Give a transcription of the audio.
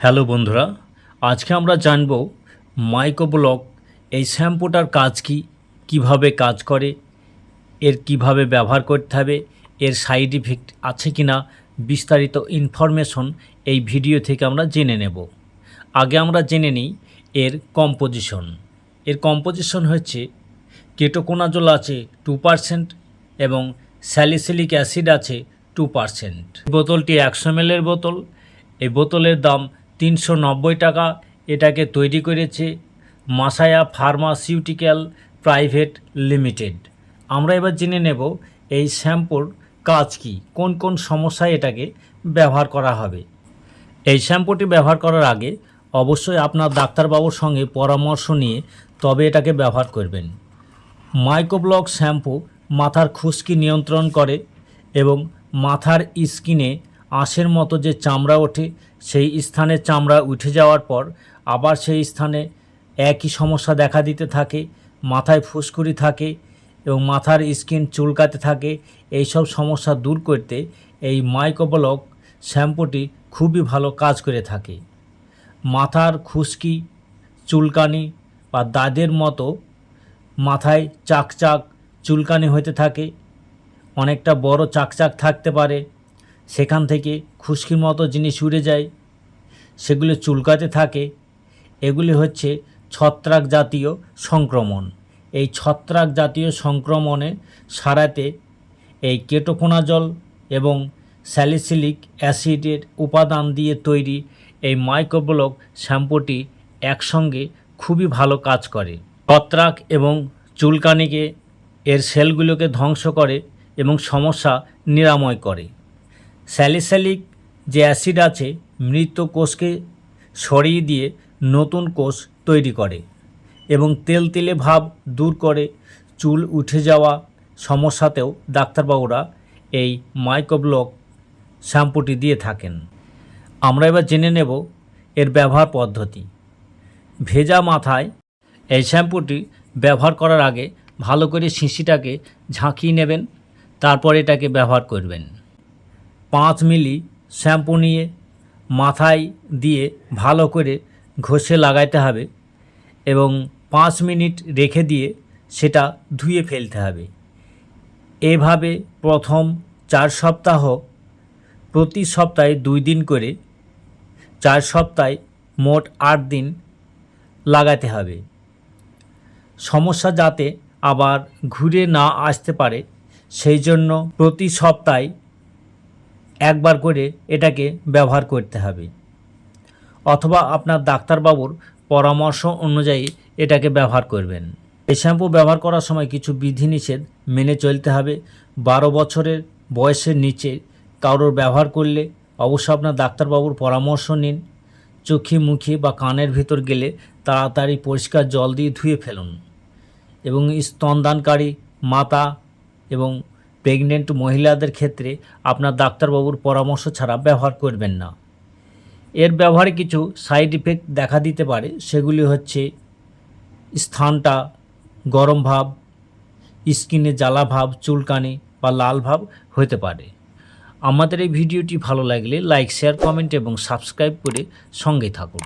Hello বন্ধুরা, আজকে আমরা জানব মাইক্রোব্লক এই শ্যাম্পুটার কাজ কি, কীভাবে কাজ করে, এর কীভাবে ব্যবহার করতে হবে, এর সাইড ইফেক্ট আছে কি না বিস্তারিত ইনফরমেশন এই ভিডিও থেকে আমরা জেনে নেব। আগে আমরা জেনে নিই এর কম্পোজিশন। এর কম্পোজিশন হচ্ছে, কেটোকোনাজোল আছে টু পারসেন্ট এবং স্যালিসিলিক অ্যাসিড আছে টু পারসেন্ট বোতলটি একশো এর বোতল, এই বোতলের দাম তিনশো নব্বই টাকা এটাকে তৈরি করেছে মাসায়া ফার্মাসিউটিক্যাল প্রাইভেট লিমিটেড। আমরা এবার জেনে নেব এই শ্যাম্পুর কাজ কি, কোন কোন সমস্যায় এটাকে ব্যবহার করা হবে। এই শ্যাম্পুটি ব্যবহার করার আগে অবশ্যই আপনার ডাক্তারবাবুর সঙ্গে পরামর্শ নিয়ে তবে এটাকে ব্যবহার করবেন। মাইক্রোব্লক শ্যাম্পু মাথার খুশকি নিয়ন্ত্রণ করে এবং মাথার স্কিনে আঁশের মতো যে চামড়া ওঠে, সেই স্থানে চামড়া উঠে যাওয়ার পর আবার সেই স্থানে একই সমস্যা দেখা দিতে থাকে, মাথায় ফুসকুড়ি থাকে এবং মাথার স্কিন চুলকাতে থাকে। এই সব সমস্যা দূর করতে এই মাইক্রোব্লক শ্যাম্পুটি খুবই ভালো কাজ করে থাকে। মাথার খুশকি, চুলকানি বা দাদের মতো মাথায় চাকচাক চুলকানি হতে থাকে। অনেকটা বড় চাকচাক থাকতে পারে। সেখান থেকে খুশকির মতো জিনিস উড়ে যায়, সেগুলো চুলকাতে থাকে। এগুলি হচ্ছে ছত্রাক জাতীয় সংক্রমণ। এই ছত্রাক জাতীয় সংক্রমণে সারাতে এই কেটোকোনাজল এবং স্যালিসিলিক অ্যাসিডের উপাদান দিয়ে তৈরি এই মাইক্রোব্লক শ্যাম্পুটি একসঙ্গে খুবই ভালো কাজ করে। ছত্রাক এবং চুলকানিকে এর সেলগুলোকে ধ্বংস করে এবং সমস্যা নিরাময় করে। স্যালিস্যালিক যে অ্যাসিড আছে, মৃত কোষকে সরিয়ে দিয়ে নতুন কোষ তৈরি করে এবং তেল তেলে ভাব দূর করে চুল উঠে যাওয়া সমস্যাতেও ডাক্তারবাবুরা এই মাইক্রোব্লক শ্যাম্পুটি দিয়ে থাকেন। আমরা এবার জেনে নেব এর ব্যবহার পদ্ধতি। ভেজা মাথায় এই শ্যাম্পুটি ব্যবহার করার আগে ভালো করে শিশিটাকে ঝাঁকিয়ে নেবেন, তারপর এটাকে ব্যবহার করবেন। পাঁচ মিলি শ্যাম্পু নিয়ে মাথায় দিয়ে ভালো করে ঘষে লাগাইতে হবে এবং পাঁচ মিনিট রেখে দিয়ে সেটা ধুয়ে ফেলতে হবে। এভাবে প্রথম চার সপ্তাহ প্রতি সপ্তাহে দুই দিন করে চার সপ্তাহে মোট আট দিন লাগাতে হবে। সমস্যা যাতে আবার ঘুরে না আসতে পারে, সেই জন্য প্রতি সপ্তাহে একবার করে এটাকে ব্যবহার করতে হবে। অথবা আপনার ডাক্তারবাবুর পরামর্শ অনুযায়ী এটাকে ব্যবহার করবেন। এই শ্যাম্পু ব্যবহার করার সময় কিছু বিধিনিষেধ মেনে চলতে হবে। বারো বছরের বয়সের নিচে কারোর ব্যবহার করলে অবশ্যই আপনার ডাক্তারবাবুর পরামর্শ নিন। চোখে, মুখে বা কানের ভিতর গেলে তাড়াতাড়ি পরিষ্কার জল দিয়ে ধুয়ে ফেলুন। এবং স্তনদানকারী মাতা এবং প্রেগনেন্ট মহিলাদের ক্ষেত্রে আপনার ডাক্তারবাবুর পরামর্শ ছাড়া ব্যবহার করবেন না। এর ব্যবহারে কিছু সাইড ইফেক্ট দেখা দিতে পারে, সেগুলি হচ্ছে স্থানটা গরম ভাব, স্কিনে জ্বালা ভাব, চুলকানি বা লাল ভাব হতে পারে। আমাদের এই ভিডিওটি ভালো লাগলে লাইক শেয়ার কমেন্ট এবং সাবস্ক্রাইব করে সঙ্গে থাকুন।